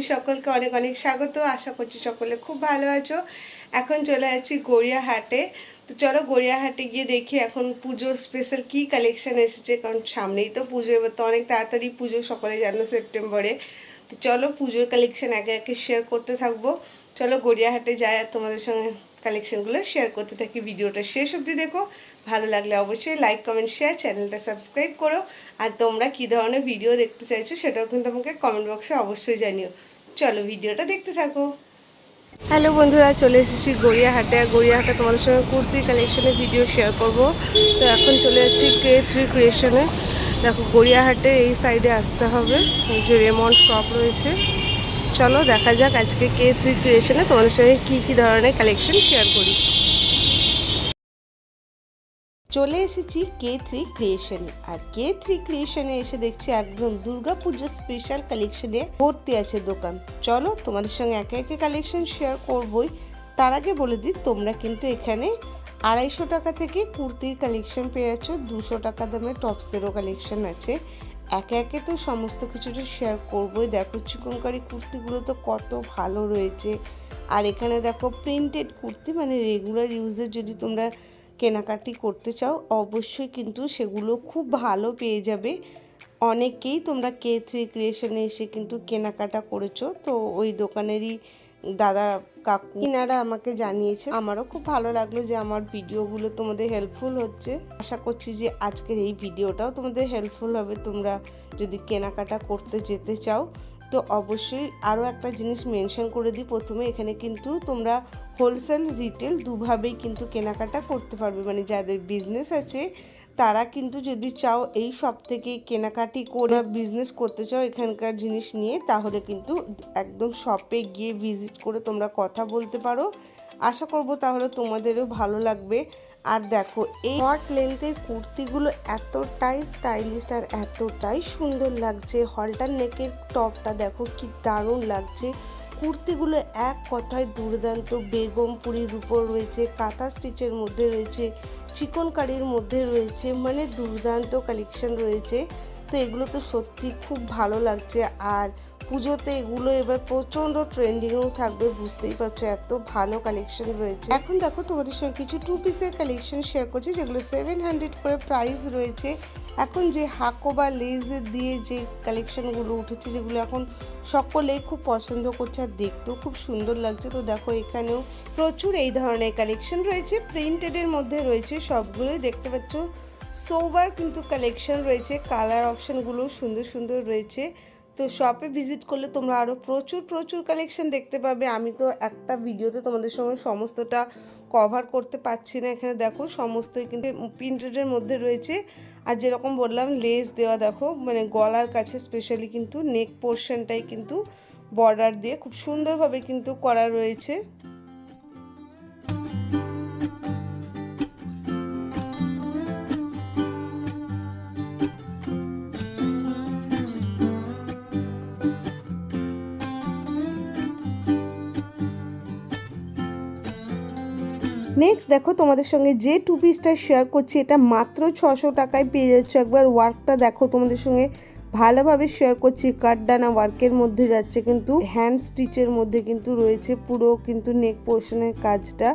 ভিডিওতে সকলকে অনেক অনেক স্বাগত। আশা করছি সকলে খুব ভালো আছো। এখন চলে যাচ্ছি গড়িয়াহাটে। তো চলো গড়িয়াহাটে গিয়ে দেখি এখন পুজোর স্পেশাল কী কালেকশন এসেছে, কারণ সামনেই তো পুজো, এবার তো অনেক তাড়াতাড়ি পুজো, সকলে জানো সেপ্টেম্বরে। তো চলো পুজোর কালেকশন একে একে শেয়ার করতে থাকব। চলো গড়িয়াহাটে যাই আর তোমাদের সঙ্গে কালেকশনগুলো শেয়ার করতে থাকি। ভিডিওটা শেষ অবধি দেখো। ভালো লাগলে অবশ্যই লাইক কমেন্ট শেয়ার চ্যানেলটা সাবস্ক্রাইব করো। আর তোমরা কী ধরনের ভিডিও দেখতে চাইছো সেটাও কিন্তু আমাকে কমেন্ট বক্সে অবশ্যই জানিও। চলো ভিডিওটা দেখতে থাকো। হ্যালো বন্ধুরা, চলে এসেছি গড়িয়াহাটে। আর গড়িয়াহাটে তোমাদের সঙ্গে কুর্তি কালেকশনের ভিডিও শেয়ার করব। তো এখন চলে এসেছি কে থ্রি ক্রিয়েশনে দেখো, গড়িয়াহাটে এই সাইডে আসতে হবে। যে রেমন্ড শপ রয়েছে। চলো দেখা যাক আজকে কে থ্রি ক্রিয়েশনে তোমাদের সঙ্গে কী কী ধরনের কালেকশন শেয়ার করি। চলে এসেছি কে থ্রি ক্রিয়েশনে আর কে থ্রি ক্রিয়েশনে এসে দেখছি একদম দুর্গাপুজোর স্পেশাল কালেকশনে ভর্তি আছে দোকান। চলো তোমাদের সঙ্গে একে একে কালেকশন শেয়ার করবই। তার আগে বলে দিই, তোমরা কিন্তু এখানে আড়াইশো টাকা থেকে কুর্তির কালেকশন পেয়ে যাচ্ছ, দুশো টাকা দামের টপসেরও কালেকশন আছে। একে একে তো সমস্ত কিছুটা শেয়ার করবোই। দেখো চিকনকারি কুর্তিগুলো তো কত ভালো রয়েছে। আর এখানে দেখো প্রিন্টেড কুর্তি মানে রেগুলার ইউজের যদি তোমরা কেনাকাটি করতে চাও, অবশ্যই কিন্তু সেগুলো খুব ভালো পেয়ে যাবে। অনেকেই তোমরা কে থ্রি ক্রিয়েশনে এসে কিন্তু কেনাকাটা করেছ, তো ওই দোকানেরই দাদা কাকু ইনারা আমাকে জানিয়েছে। আমারও খুব ভালো লাগল যে আমার ভিডিওগুলো তোমাদের হেল্পফুল হচ্ছে। আশা করছি যে আজকের এই ভিডিওটাও তোমাদের হেল্পফুল হবে, তোমরা যদি কেনাকাটা করতে যেতে চাও। তো অবশ্যই আরও একটা জিনিস মেনশন করে দিই, প্রথমে এখানে কিন্তু তোমরা হোলসেল রিটেল দুভাবেই কিন্তু কেনাকাটা করতে পারবে। মানে যাদের বিজনেস আছে, তারা কিন্তু যদি চাও এই সব থেকে কেনাকাটি করে বিজনেস করতে চাও এখানকার জিনিস নিয়ে, তাহলে কিন্তু একদম শপে গিয়ে ভিজিট করে তোমরা কথা বলতে পারো। আশা করব তাহলে তোমাদেরও ভালো লাগবে। আর দেখো, এই হট লেন্থের কুর্তিগুলো এতটাই স্টাইলিশ আর এতটাই সুন্দর লাগছে। হলটার নেকের টপটা দেখো কি দারুণ লাগছে। কুর্তিগুলো এক কথায় দুর্দান্ত। বেগমপুরির উপর রয়েছে, কাঁথা স্টিচের মধ্যে রয়েছে চিকনকারির মধ্যে রয়েছে মানে দুর্দান্ত কালেকশন রয়েছে। তো এগুলো তো সত্যি খুব ভালো লাগছে। আর পুজোতে এগুলো এবার প্রচণ্ড ট্রেন্ডিংয়েও থাকবে, বুঝতেই পারছ, এত ভালো কালেকশন রয়েছে। এখন দেখো তোমাদের সঙ্গে কিছু টু পিসের কালেকশন শেয়ার করছি, যেগুলো সেভেন হান্ড্রেড করে প্রাইস রয়েছে। এখন যে হাকো বা লেজ দিয়ে যে কালেকশনগুলো উঠেছে, যেগুলো এখন সকলেই খুব পছন্দ করছে আর দেখতেও খুব সুন্দর লাগছে। তো দেখো এখানেও প্রচুর এই ধরনের কালেকশন রয়েছে প্রিন্টেডের মধ্যে রয়েছে সবগুলোই, দেখতে পাচ্ছ। সোবার কিন্তু কালেকশন রয়েছে কালার অপশানগুলো সুন্দর সুন্দর রয়েছে। তো শপে ভিজিট করলে তোমরা আরও প্রচুর প্রচুর কালেকশন দেখতে পাবে। আমি তো একটা ভিডিওতে তোমাদের সঙ্গে সমস্তটা কভার করতে পারছি না। এখানে দেখো সমস্তই কিন্তু প্রিন্টেডের মধ্যে রয়েছে। আর যেরকম বললাম লেস দেওয়া দেখো মানে গলার কাছে স্পেশালি কিন্তু নেক পোর্শনটাই কিন্তু বর্ডার দিয়ে খুব সুন্দরভাবে কিন্তু করা রয়েছে। নেক্সট দেখো, তোমাদের সঙ্গে যে টু পিসটা শেয়ার করছি, এটা মাত্র ছশো টাকায় পেয়ে যাচ্ছ। একবার ওয়ার্কটা দেখো, তোমাদের সঙ্গে ভালোভাবে শেয়ার করছি। কাঠডানা ওয়ার্কের মধ্যে যাচ্ছে, কিন্তু হ্যান্ড স্টিচের মধ্যে কিন্তু রয়েছে পুরো কিন্তু নেক পোর্শনের কাজটা।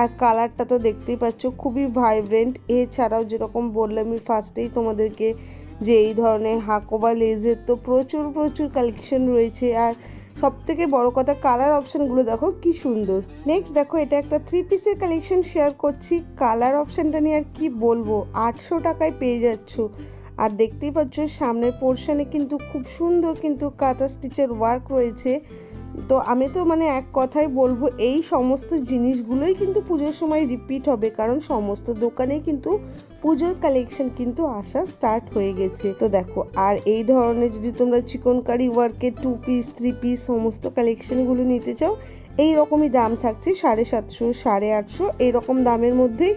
আর কালারটা তো দেখতেই পাচ্ছ, খুবই ভাইব্রেন্ট এছাড়াও যেরকম বললাম, আমি ফার্স্টেই তোমাদেরকে যে এই ধরনের হাকোবা লেজের তো প্রচুর প্রচুর কালেকশন রয়েছে। আর সব থেকে বড় কথা কালার অপশানগুলো দেখো কি সুন্দর। নেক্সট দেখো এটা একটা থ্রি পিসের কালেকশন শেয়ার করছি। কালার অপশানটা নিয়ে আর কি বলব? আটশো টাকায় পেয়ে যাচ্ছ। আর দেখতেই পাচ্ছ সামনের পোর্শনে কিন্তু খুব সুন্দর কিন্তু কাঁথা স্টিচের ওয়ার্ক রয়েছে। তো আমি তো মানে এক কথাই বলব, এই সমস্ত জিনিসগুলোই কিন্তু পুজোর সময় রিপিট হবে। কারণ সমস্ত দোকানেই কিন্তু পুজোর কালেকশন কিন্তু আসা স্টার্ট হয়ে গেছে। তো দেখো, আর এই ধরনের যদি তোমরা চিকনকারি ওয়ার্কের টু পিস থ্রি পিস সমস্ত কালেকশনগুলো নিতে চাও এই রকমই দাম থাকছে সাড়ে সাতশো, সাড়ে আটশো, এইরকম দামের মধ্যেই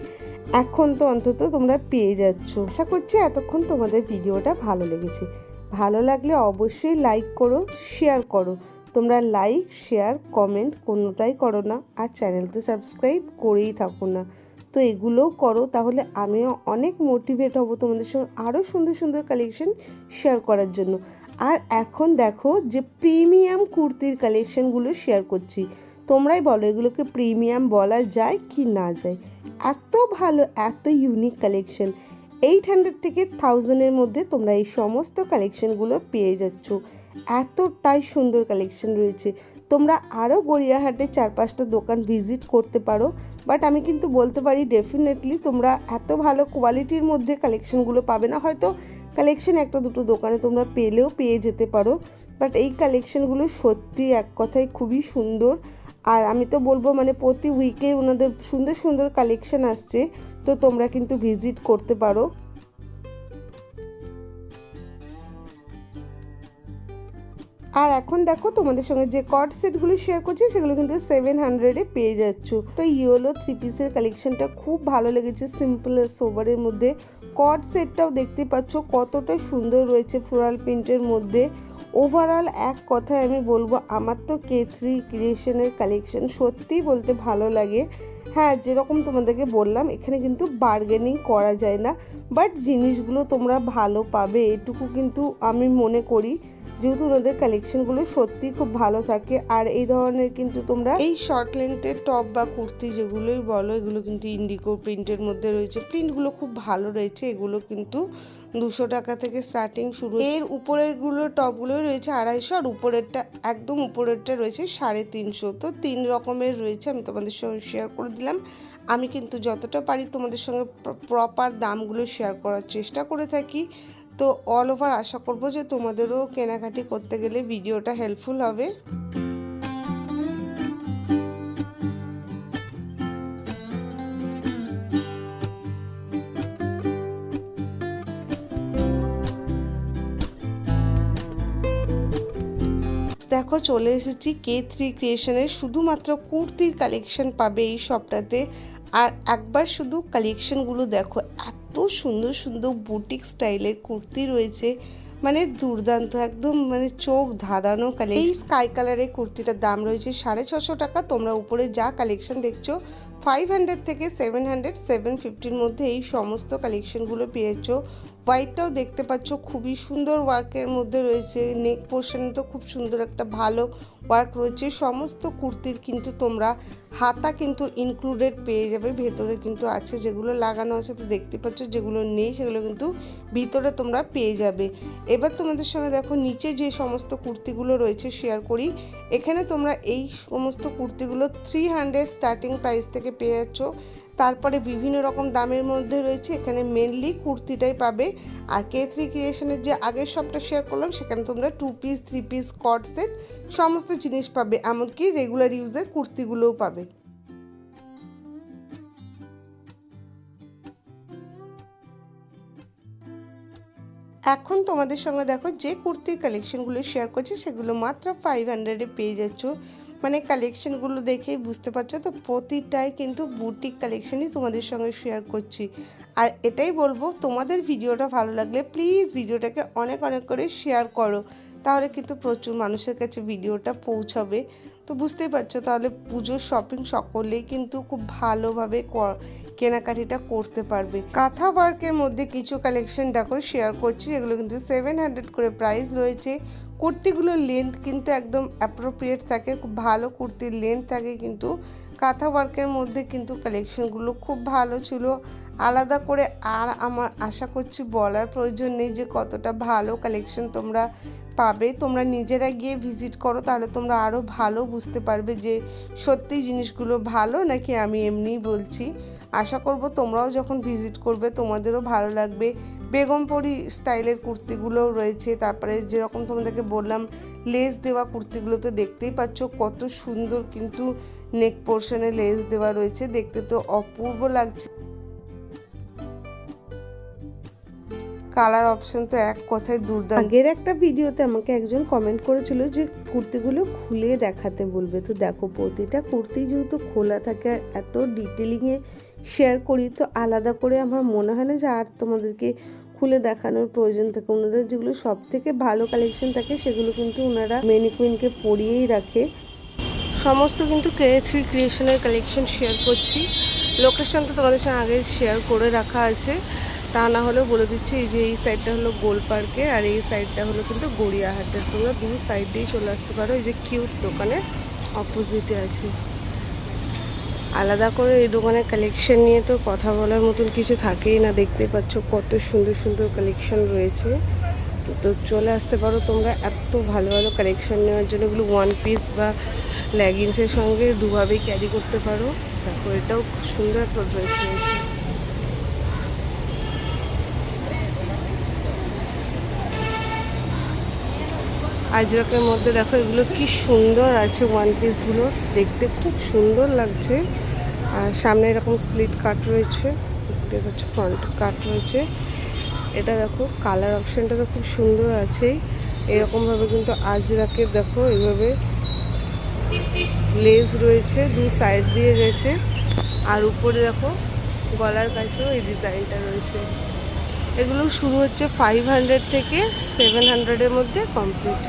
এখন তো অন্তত তোমরা পেয়ে যাচ্ছ। আশা করছি এতক্ষণ তোমাদের ভিডিওটা ভালো লেগেছে। ভালো লাগলে অবশ্যই লাইক করো শেয়ার করো। তোমরা লাইক শেয়ার কমেন্ট কোনোটাই করো না। আর চ্যানেল তো সাবস্ক্রাইব করেই থাকো না। তো এগুলোও করো, তাহলে আমিও অনেক মোটিভেট হব তোমাদের সঙ্গে আরও সুন্দর সুন্দর কালেকশন শেয়ার করার জন্য। আর এখন দেখো যে প্রিমিয়াম কুর্তির কালেকশনগুলো শেয়ার করছি। তোমরাই বলো এগুলোকে প্রিমিয়াম বলা যায় কি না যায়। এত ভালো, এত ইউনিক কালেকশন এইট হান্ড্রেড থেকে থাউজেন্ডের মধ্যে তোমরা এই সমস্ত কালেকশনগুলো পেয়ে যাচ্ছ। এতটাই সুন্দর কালেকশন রয়েছে। তোমরা আরও গড়িয়াহাটে চার পাঁচটা দোকান ভিজিট করতে পারো। বাট আমি কিন্তু বলতে পারি ডেফিনেটলি তোমরা এত ভালো কোয়ালিটির মধ্যে কালেকশনগুলো পাবে না। হয়তো কালেকশন একটা দুটো দোকানে তোমরা পেলেও পেয়ে যেতে পারো। বাট এই কালেকশনগুলো সত্যি এক কথায় খুবই সুন্দর। আর আমি তো বলব মানে প্রতি উইকে ওনাদের সুন্দর সুন্দর কালেকশন আসছে। তো তোমরা কিন্তু ভিজিট করতে পারো। আর এখন দেখো তোমাদের সঙ্গে যে কট সেটগুলো শেয়ার করছি, সেগুলো কিন্তু সেভেন হান্ড্রেডে পেয়ে যাচ্ছ। তো ইয়েলো থ্রি পিসের কালেকশনটা খুব ভালো লেগেছে সিম্পল সোবারের মধ্যে। কট সেটটাও দেখতে পাচ্ছ, কতটা সুন্দর রয়েছে ফ্লোরাল প্রিন্টের মধ্যে। ওভারঅল এক কথায় আমি বলব, আমার তো কে থ্রি ক্রিয়েশনের কালেকশন সত্যিই বলতে ভালো লাগে। হ্যাঁ যেরকম তোমাদেরকে বললাম, এখানে কিন্তু বার্গেনিং করা যায় না। বাট জিনিসগুলো তোমরা ভালো পাবে, এটুকু কিন্তু আমি মনে করি। যেহেতু ওনাদের কালেকশনগুলো সত্যি খুব ভালো থাকে, আর এই ধরনের কিন্তু তোমরা এই শর্ট লেন্থের টপ বা কুর্তি যেগুলোই বলো, এগুলো কিন্তু ইন্ডিগো প্রিন্টের মধ্যে রয়েছে। প্রিন্টগুলো খুব ভালো রয়েছে, এগুলো কিন্তু দুশো টাকা থেকে স্টার্টিং শুরু এর উপরেরগুলো টপগুলো রয়েছে আড়াইশো, আর উপরেরটা, একদম উপরেরটা রয়েছে সাড়ে তিনশো। তো তিন রকমের রয়েছে, আমি তোমাদের সঙ্গে শেয়ার করে দিলাম। আমি কিন্তু যতটা পারি তোমাদের সঙ্গে প্রপার দামগুলো শেয়ার করার চেষ্টা করে থাকি। তো অল ওভার আশা করব যে তোমাদেরও কেনাকাটি করতে গেলে ভিডিওটা হেল্পফুল হবে। দেখো চলে এসেছি কে থ্রি ক্রিয়েশনের শুধুমাত্র কুর্তির কালেকশন পাবে এই শপটাতে আর একবার শুধু কালেকশনগুলো দেখো। এত সুন্দর সুন্দর বুটিক স্টাইলের কুর্তি রয়েছে। মানে দুর্দান্ত, একদম মানে চোখ ধাঁধানো কালেকশন এই স্কাই কালারের কুর্তিটার দাম রয়েছে সাড়ে ছশো টাকা। তোমরা উপরে যা কালেকশন দেখছ ফাইভ হান্ড্রেড থেকে সেভেন হান্ড্রেড সেভেন ফিফটির মধ্যে এই সমস্ত কালেকশনগুলো পেয়েছ। হোয়াইটটাও দেখতে পাচ্ছ, খুবই সুন্দর ওয়ার্কের মধ্যে রয়েছে। নেক পোর্শন তো খুব সুন্দর একটা ভালো ওয়ার্ক রয়েছে। সমস্ত কুর্তির কিন্তু তোমরা হাতা কিন্তু ইনক্লুডেড পেয়ে যাবে, ভেতরে কিন্তু আছে যেগুলো লাগানো আছে, তো দেখতে পাচ্ছ যেগুলো নেই সেগুলো কিন্তু ভিতরে তোমরা পেয়ে যাবে। এবার তোমাদের সঙ্গে দেখো, নিচে যে সমস্ত কুর্তিগুলো রয়েছে শেয়ার করি, এখানে তোমরা এই সমস্ত কুর্তিগুলো থ্রি হান্ড্রেড স্টার্টিং প্রাইস থেকে পেয়ে যাচ্ছ। তারপরে বিভিন্ন রকম দামের মধ্যে রয়েছে। এখানে মেনলি কুর্তিটাই পাবে। আর কে থ্রি ক্রিয়েশনের যে আগের সবটা শেয়ার করলাম, সেখানে তোমরা টু পিস থ্রি পিস কট সেট সমস্ত জিনিস পাবে। এমনকি রেগুলার ইউজের কুর্তিগুলোও পাবে। এখন তোমাদের সঙ্গে দেখো, যে কুর্তির কালেকশনগুলো শেয়ার করছি, সেগুলো মাত্র ফাইভ হান্ড্রেডে পেয়ে যাচ্ছ। মানে কালেকশনগুলো দেখেই বুঝতে পারছ? তো প্রতিটাই কিন্তু বুটিক কালেকশনই তোমাদের সঙ্গে শেয়ার করছি। আর এটাই বলব, তোমাদের ভিডিওটা ভালো লাগলে প্লিজ ভিডিওটাকে অনেক অনেক করে শেয়ার করো। তাহলে কিন্তু প্রচুর মানুষের কাছে ভিডিওটা পৌঁছাবে। তো বুঝতেই পারছ, তাহলে পুজোর শপিং সকলেই কিন্তু খুব ভালোভাবে কেনাকাটিটা করতে পারবে। কাঁথা ওয়ার্কের মধ্যে কিছু কালেকশন দেখো শেয়ার করছি, যেগুলো কিন্তু সেভেন হান্ড্রেড করে প্রাইস রয়েছে। কুর্তিগুলোর লেন্থ কিন্তু একদম অ্যাপ্রোপ্রিয়েট থাকে, খুব ভালো কুর্তির লেন্থ থাকে কিন্তু, কাঁথা ওয়ার্কের মধ্যে কিন্তু কালেকশনগুলো খুব ভালো ছিল। আলাদা করে আর আমার আশা করছি বলার প্রয়োজন নেই যে কতটা ভালো কালেকশন তোমরা পাবে। তোমরা নিজেরা গিয়ে ভিজিট করো, তাহলে তোমরা আরও ভালো বুঝতে পারবে যে সত্যি জিনিসগুলো ভালো নাকি আমি এমনিই বলছি। আশা করব তোমরাও যখন ভিজিট করবে, তোমাদেরও ভালো লাগবে। বেগমপরি স্টাইলের কুর্তিগুলোও রয়েছে, তারপরে যেরকম তোমাদেরকে বললাম লেস দেওয়া কুর্তিগুলো তো দেখতেই পাচ্ছ, কত সুন্দর কিন্তু নেক পোর্শনে লেস দেওয়া রয়েছে, দেখতে তো অপূর্ব লাগছে। কালার অপশন তো এক কথায় দুর্দান্ত। আগের একটা ভিডিওতে আমাকে একজন কমেন্ট করেছিল যে কুর্তিগুলো খুলে দেখাতে বলবে। তো দেখো প্রতিটা কুর্তি যেহেতু খোলা থাকে আর এত ডিটেলিংয়ে শেয়ার করি তো আলাদা করে আমার মনে হয় না যে আর তোমাদেরকে খুলে দেখানোর প্রয়োজন থাকে। ওনাদের যেগুলো সব থেকে ভালো কালেকশন থাকে সেগুলো কিন্তু ওনারা মেনিকুইনকে পরিয়েই রাখে। সমস্ত কিন্তু কে থ্রি ক্রিয়েশনের কালেকশন শেয়ার করছি। লোকেশন তো তোমাদের সঙ্গে আগে শেয়ার করে রাখা আছে। তা না হলেও বলে দিচ্ছি, এই যে এই সাইডটা হলো গোল পার্কে আর এই সাইডটা হলো কিন্তু গড়িয়াহাটের তোমরা দু সাইড দিয়েই চলে আসতে পারো, এই যে কিউট দোকানের অপোজিটে আছে। আলাদা করে এই দোকানের কালেকশন নিয়ে তো কথা বলার মতন কিছু থাকেই না দেখতে পাচ্ছ কত সুন্দর সুন্দর কালেকশন রয়েছে। তো চলে আসতে পারো তোমরা, এত ভালো ভালো কালেকশন নেওয়ার জন্য এগুলো ওয়ান পিস বা লেগিংসের সঙ্গে দুভাবেই ক্যারি করতে পারো। দেখো, এটাও সুন্দর একটা ড্রেস রয়েছে। আজরাকের মধ্যে দেখো এগুলো কি সুন্দর আছে ওয়ান পিসগুলো দেখতে খুব সুন্দর লাগছে। আর সামনে এরকম স্লিট কাট রয়েছে। দেখতে পাচ্ছ ফ্রন্ট কাট রয়েছে। এটা দেখো কালার অপশানটা তো খুব সুন্দর আছে এরকমভাবে কিন্তু আজরাকের দেখো এইভাবে লেস রয়েছে, দু সাইড দিয়ে রয়েছে আর উপরে দেখো, গলার কাছেও এই ডিজাইনটা রয়েছে। এগুলো শুরু হচ্ছে ফাইভ হান্ড্রেড থেকে সেভেন হান্ড্রেডের মধ্যে কমপ্লিট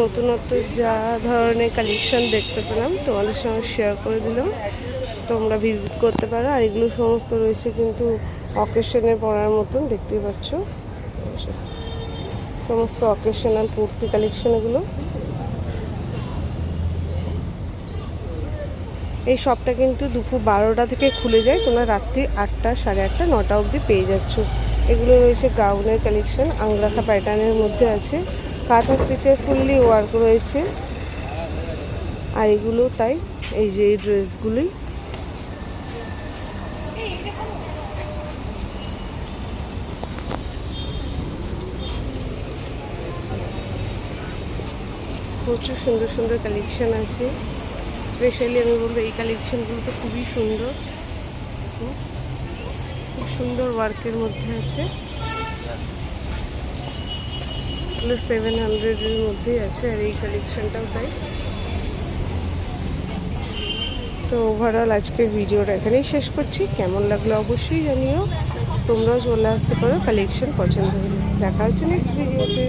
নতুনত্ব যা ধরনের কালেকশন দেখতে পেলাম, তোমাদের সঙ্গে শেয়ার করে দিলাম। তোমরা ভিজিট করতে পারো, আর এগুলো সমস্ত রয়েছে কিন্তু অকেশনে পড়ার মতন, দেখতেই পাচ্ছ। সমস্ত অকেশনাল কুর্তি কালেকশন এই শপটা কিন্তু দুপুর বারোটা থেকে খুলে যায়। তোমরা রাত্রি আটটা, সাড়ে আটটা, নটা অবধি পেয়ে যাচ্ছ। এগুলো রয়েছে গাউনের কালেকশন আংরাখা প্যাটার্নের মধ্যে আছে। কাঁথা স্টিচের ফুললি ওয়ার্ক রয়েছে। আর এগুলো তাই, এই যে এই ড্রেসগুলি প্রচুর সুন্দর সুন্দর কালেকশন আছে। স্পেশালি আমি বলব এই কালেকশনগুলো তো খুবই সুন্দর। খুব সুন্দর ওয়ার্কের মধ্যে আছে। এগুলো সেভেন হান্ড্রেডের মধ্যেই আছে আর এই কালেকশনটাও তাই। তো ওভারঅল আজকের ভিডিওটা এখানেই শেষ করছি। কেমন লাগল অবশ্যই জানিও। তোমরাও চলে আসতে পারো কালেকশন পছন্দ হলে। দেখা হচ্ছে নেক্সট ভিডিওতে